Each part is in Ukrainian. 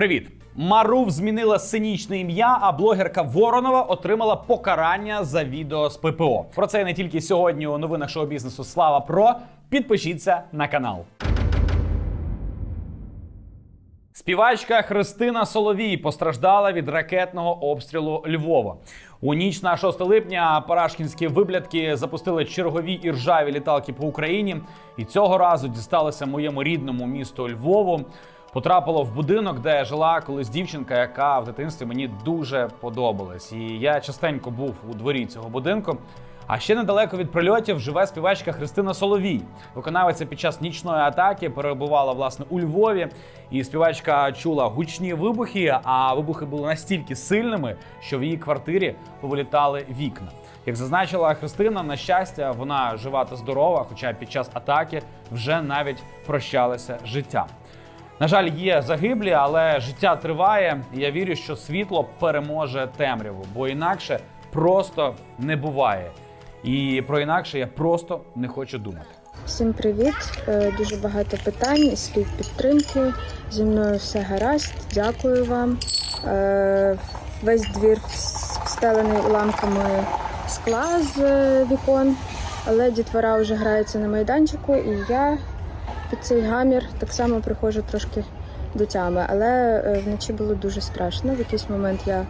Привіт! Марув змінила сценічне ім'я, а блогерка Воронова отримала покарання за відео з ППО. Про це не тільки сьогодні у новинах шоу-бізнесу Слава Про. Підпишіться на канал. Співачка Христина Соловій постраждала від ракетного обстрілу Львова. У ніч на 6 липня парашкінські виблядки запустили чергові іржаві літалки по Україні, і цього разу дісталося моєму рідному місту Львову. Потрапило в будинок, де жила колись дівчинка, яка в дитинстві мені дуже подобалась. І я частенько був у дворі цього будинку. А ще недалеко від прильотів живе співачка Христина Соловій. Виконавиця під час нічної атаки перебувала власне у Львові, і співачка чула гучні вибухи. А вибухи були настільки сильними, що в її квартирі повилітали вікна. Як зазначила Христина, на щастя, вона жива та здорова, хоча під час атаки вже навіть прощалася з життям. На жаль, є загиблі, але життя триває. і Я вірю, що світло переможе темряву, бо інакше просто не буває. І про інакше я просто не хочу думати. Всім привіт! Е, Дуже багато питань і слів підтримки. Зі мною все гаразд. Дякую вам. Е, Весь двір встелений уламками скла з е, вікон, але дітвора вже грається на майданчику, і я під цей гамір так само приходжу трошки до тями. Але е, вночі було дуже страшно. В якийсь момент я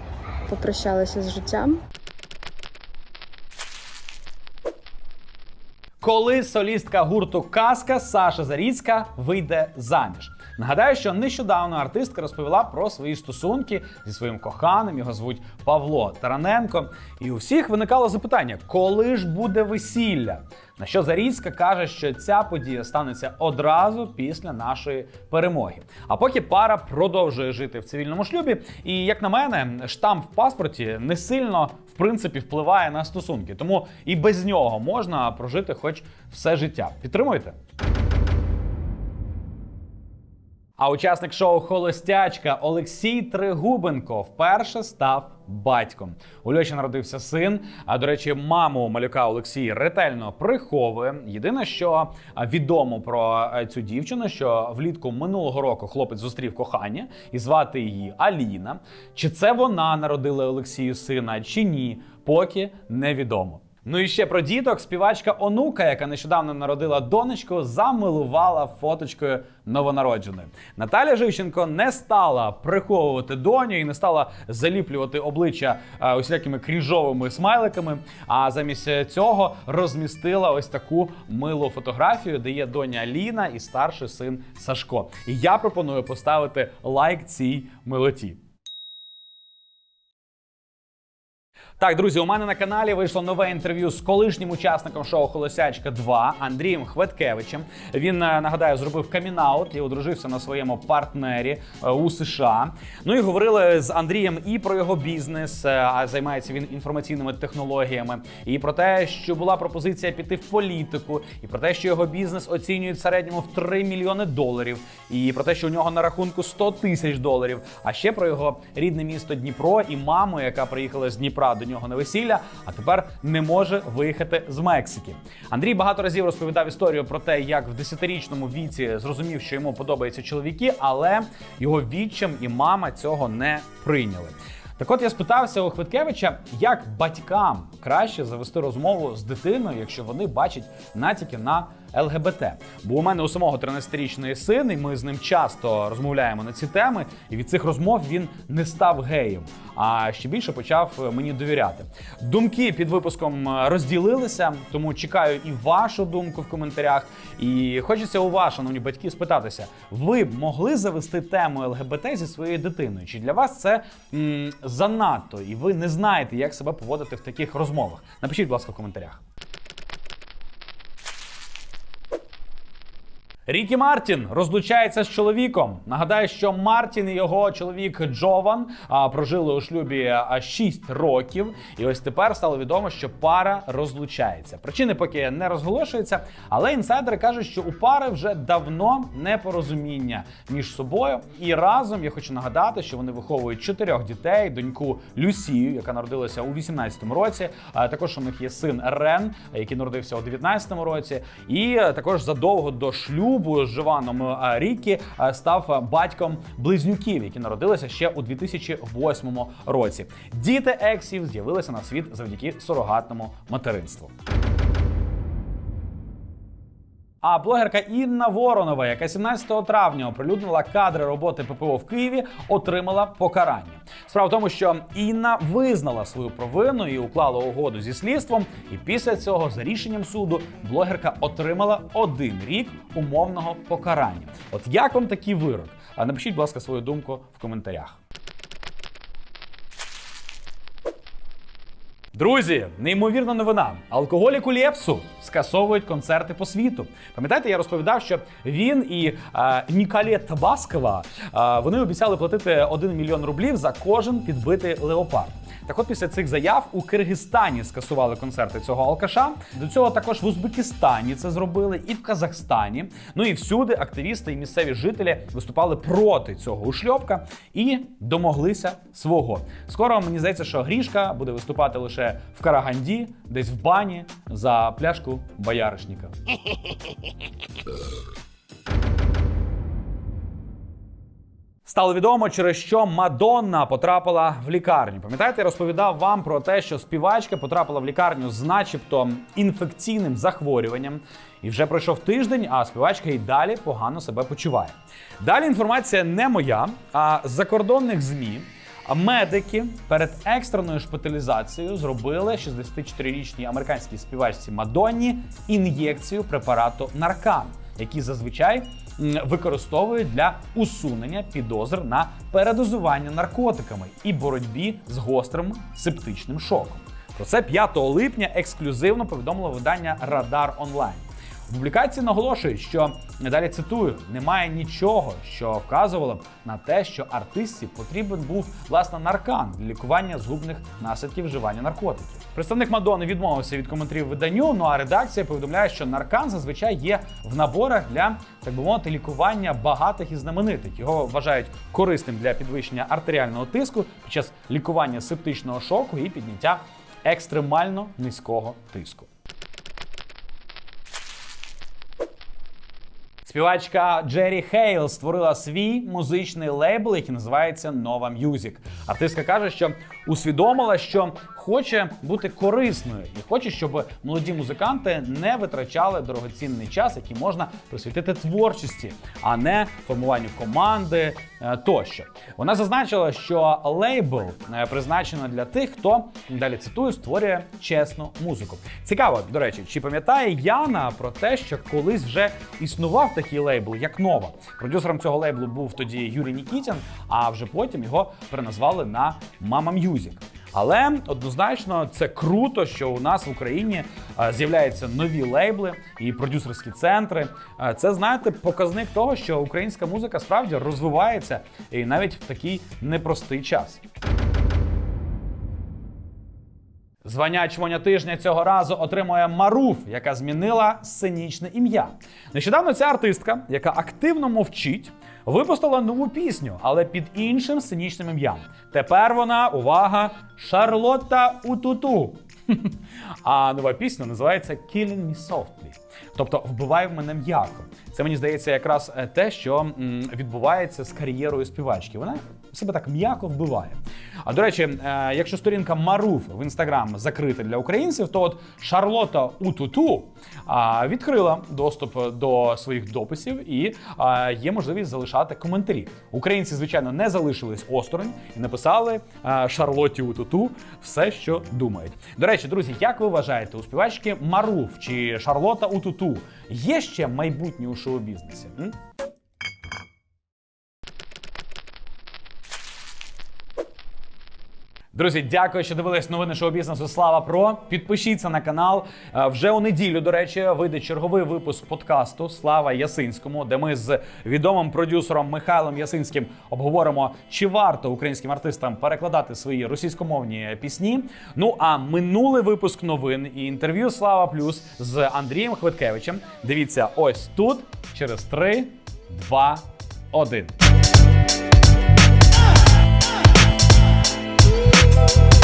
попрощалася з життям. Коли солістка гурту Казка Саша Заріцька вийде заміж. Нагадаю, що нещодавно артистка розповіла про свої стосунки зі своїм коханим. Його звуть Павло Тараненко. І у всіх виникало запитання, коли ж буде весілля? На що Заріцька каже, що ця подія станеться одразу після нашої перемоги. А поки пара продовжує жити в цивільному шлюбі, і як на мене, штамп в паспорті не сильно в принципі впливає на стосунки, тому і без нього можна прожити хоч все життя. Підтримуєте? А учасник шоу Холостячка Олексій Тригубенко вперше став батьком. У Льоші народився син. А до речі, маму малюка Олексій ретельно приховує. Єдине, що відомо про цю дівчину, що влітку минулого року хлопець зустрів кохання і звати її Аліна. Чи це вона народила Олексію сина, чи ні, поки невідомо. Ну і ще про діток. Співачка онука, яка нещодавно народила донечку, замилувала фоточкою новонародженої. Наталя Живченко не стала приховувати доню і не стала заліплювати обличчя е, усілякими кріжовими смайликами. А замість цього розмістила ось таку милу фотографію, де є доня Ліна і старший син Сашко. І я пропоную поставити лайк цій милоті. Так, друзі, у мене на каналі вийшло нове інтерв'ю з колишнім учасником шоу Холосячка 2 Андрієм Хветкевичем. Він е, нагадаю зробив камінаут і одружився на своєму партнері е, у США. Ну і говорили з Андрієм і про його бізнес, е, а займається він інформаційними технологіями, і про те, що була пропозиція піти в політику, і про те, що його бізнес оцінюють в середньому в 3 мільйони доларів, і про те, що у нього на рахунку 100 тисяч доларів. А ще про його рідне місто Дніпро і маму, яка приїхала з Дніпра до нього на весілля, а тепер не може виїхати з Мексики. Андрій багато разів розповідав історію про те, як в 10-річному віці зрозумів, що йому подобаються чоловіки, але його відчим і мама цього не прийняли. Так от я спитався у Хвиткевича, як батькам краще завести розмову з дитиною, якщо вони бачать натяки на ЛГБТ. Бо у мене у самого 13-річний син, і ми з ним часто розмовляємо на ці теми, і від цих розмов він не став геєм, а ще більше почав мені довіряти. Думки під випуском розділилися, тому чекаю і вашу думку в коментарях. І хочеться у вас, шановні батьки, спитатися: ви б могли завести тему ЛГБТ зі своєю дитиною? Чи для вас це м, занадто, і ви не знаєте, як себе поводити в таких розмовах? Напишіть, будь ласка, в коментарях. Рікі Мартін розлучається з чоловіком. Нагадаю, що Мартін і його чоловік Джован а, прожили у шлюбі а, 6 років, і ось тепер стало відомо, що пара розлучається. Причини поки не розголошуються, але інсайдери кажуть, що у пари вже давно непорозуміння між собою. І разом я хочу нагадати, що вони виховують чотирьох дітей: доньку Люсію, яка народилася у 18-му році. А також у них є син Рен, який народився у 19-му році, і також задовго до шлюбу шлюбу з Жованом е, Рікі е, став е, батьком близнюків, які народилися ще у 2008 році. Діти ексів з'явилися на світ завдяки сурогатному материнству. А блогерка Інна Воронова, яка 17 травня оприлюднила кадри роботи ППО в Києві, отримала покарання. Справа в тому, що Інна визнала свою провину і уклала угоду зі слідством. І після цього, за рішенням суду, блогерка отримала один рік умовного покарання. От як вам такий вирок? А напишіть, будь ласка, свою думку в коментарях. Друзі, неймовірна новина. Алкоголіку Лєпсу скасовують концерти по світу. Пам'ятаєте, я розповідав, що він і е, Ніколет Баскова е, вони обіцяли платити 1 мільйон рублів за кожен підбитий леопард. Так от після цих заяв у Киргизстані скасували концерти цього алкаша. До цього також в Узбекистані це зробили, і в Казахстані. Ну і всюди активісти і місцеві жителі виступали проти цього ушльопка і домоглися свого. Скоро мені здається, що Грішка буде виступати лише в Караганді, десь в бані за пляшку бояришника. Стало відомо, через що Мадонна потрапила в лікарню. Пам'ятаєте, я розповідав вам про те, що співачка потрапила в лікарню з начебто інфекційним захворюванням. І вже пройшов тиждень, а співачка й далі погано себе почуває. Далі інформація не моя, а з закордонних ЗМІ. Медики перед екстреною шпиталізацією зробили 64-річній американській співачці Мадонні ін'єкцію препарату наркан, який зазвичай використовують для усунення підозр на передозування наркотиками і боротьбі з гострим септичним шоком. Про це 5 липня ексклюзивно повідомило видання Радар Онлайн. У публікації наголошують, що далі цитую: немає нічого, що вказувало б на те, що артистці потрібен був власне наркан для лікування згубних наслідків вживання наркотиків. Представник Мадони відмовився від коментарів виданню. Ну а редакція повідомляє, що наркан зазвичай є в наборах для так би мовити лікування багатих і знаменитих. Його вважають корисним для підвищення артеріального тиску під час лікування септичного шоку і підняття екстремально низького тиску. Співачка Джері Хейл створила свій музичний лейбл, який називається Нова М'юзік. Артистка каже, що усвідомила, що хоче бути корисною і хоче, щоб молоді музиканти не витрачали дорогоцінний час, який можна присвятити творчості, а не формуванню команди е, тощо. Вона зазначила, що лейбл е, призначено для тих, хто далі цитую, створює чесну музику. Цікаво, до речі, чи пам'ятає Яна про те, що колись вже існував такий лейбл, як нова. Продюсером цього лейблу був тоді Юрій Нікітін, а вже потім його переназвали на Мама М'юзік. Але однозначно це круто, що у нас в Україні е, з'являються нові лейбли і продюсерські центри. Е, Це знаєте показник того, що українська музика справді розвивається і навіть в такий непростий час. Звання чмоня тижня цього разу отримує Маруф, яка змінила сценічне ім'я. Нещодавно ця артистка, яка активно мовчить, випустила нову пісню, але під іншим сценічним ім'ям. Тепер вона, увага, Шарлотта Утуту. А нова пісня називається Killing Me Softly. Тобто вбивай в мене м'яко. Це мені здається якраз е, те, що відбувається з кар'єрою співачки. Вона себе так м'яко вбиває. А до речі, е, якщо сторінка Маруф в інстаграм закрита для українців, то от Шарлота Утуту відкрила доступ до своїх дописів і є можливість залишати коментарі. Українці, звичайно, не залишились осторонь і написали а, Шарлоті Утуту все, що думають. До речі, друзі, як ви вважаєте, у співачки Маруф чи Шарлота Утуту є ще майбутнє у шоу-бізнесі? Друзі, дякую, що дивились новини шоу бізнесу. Слава Про. Підпишіться на канал. Е, Вже у неділю, до речі, вийде черговий випуск подкасту Слава Ясинському, де ми з відомим продюсером Михайлом Ясинським обговоримо, чи варто українським артистам перекладати свої російськомовні пісні. Ну а минулий випуск новин і інтерв'ю Слава Плюс з Андрієм Хвиткевичем. Дивіться ось тут через 3, 2, 1. Thank you.